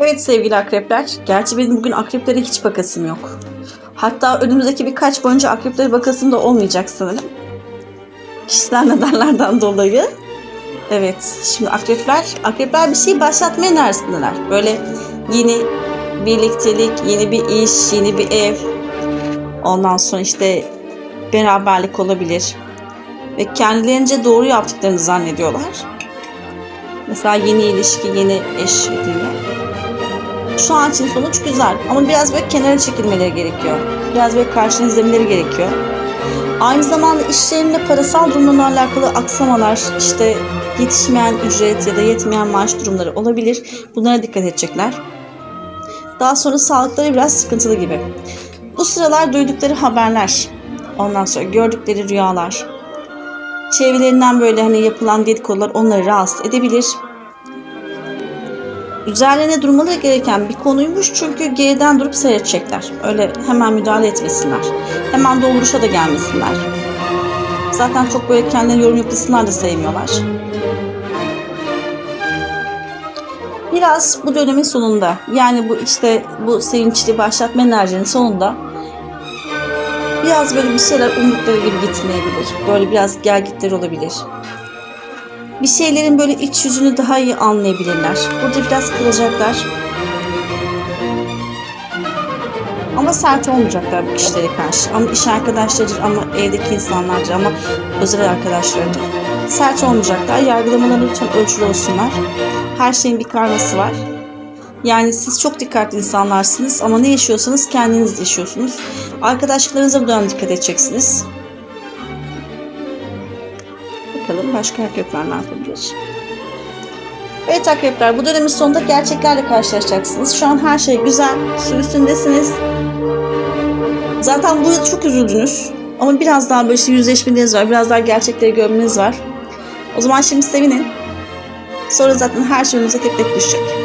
Evet sevgili akrepler. Gerçi benim bugün akreplere hiç bakasım yok. Hatta önümüzdeki birkaç boyunca akreplere bakasım da olmayacak sanırım. Kişisel nedenlerden dolayı. Evet, şimdi akrepler, akrepler bir şey başlatma enerjisindeler. Böyle yeni birliktelik, yeni bir iş, yeni bir ev. Ondan sonra işte beraberlik olabilir. Ve kendilerince doğru yaptıklarını zannediyorlar. Mesela yeni ilişki, yeni eş edinme. Şu an için sonuç güzel ama biraz böyle kenara çekilmeleri gerekiyor. Biraz böyle karşını izlemeleri gerekiyor. Aynı zamanda işlerinde parasal durumlarla alakalı aksamalar, işte yetişmeyen ücret ya da yetmeyen maaş durumları olabilir. Bunlara dikkat edecekler. Daha sonra sağlıkları biraz sıkıntılı gibi. Bu sıralar duydukları haberler, ondan sonra gördükleri rüyalar, çevrelerinden böyle hani yapılan dedikodular onları rahatsız edebilir. Üzerlerine durmaları gereken bir konuymuş çünkü geriden durup seyredecekler. Öyle hemen müdahale etmesinler. Hemen dolduruşa da gelmesinler. Zaten çok böyle kendine yorum yapısınlar da sevmiyorlar. Biraz bu dönemin sonunda yani bu işte bu sevinçli başlatma enerjinin sonunda biraz böyle bir şeyler umdukları gibi gitmeyebilir. Böyle biraz gelgitleri olabilir. Bir şeylerin böyle iç yüzünü daha iyi anlayabilirler. Burada biraz kırılacaklar. Ama sert olmayacaklar bu kişilere karşı. Ama iş arkadaşlarıdır, ama evdeki insanlardır, ama özel arkadaşlarıdır. Sert olmayacaklar. Yargılamaları lütfen ölçülü olsunlar. Her şeyin bir karması var. Yani siz çok dikkatli insanlarsınız ama ne yaşıyorsanız kendiniz yaşıyorsunuz. Arkadaşlıklarınıza bu dönem dikkat edeceksiniz. Bakalım başka akrepler ne yapabilir? Evet akrepler bu dönemin sonunda gerçeklerle karşılaşacaksınız. Şu an her şey güzel, su üstündesiniz. Zaten bu yıl çok üzüldünüz. Ama biraz daha böyle işte yüzleşmeniz var, biraz daha gerçekleri görmeniz var. O zaman şimdi sevinin. Sonra zaten her şey önünüze tek tek düşecek.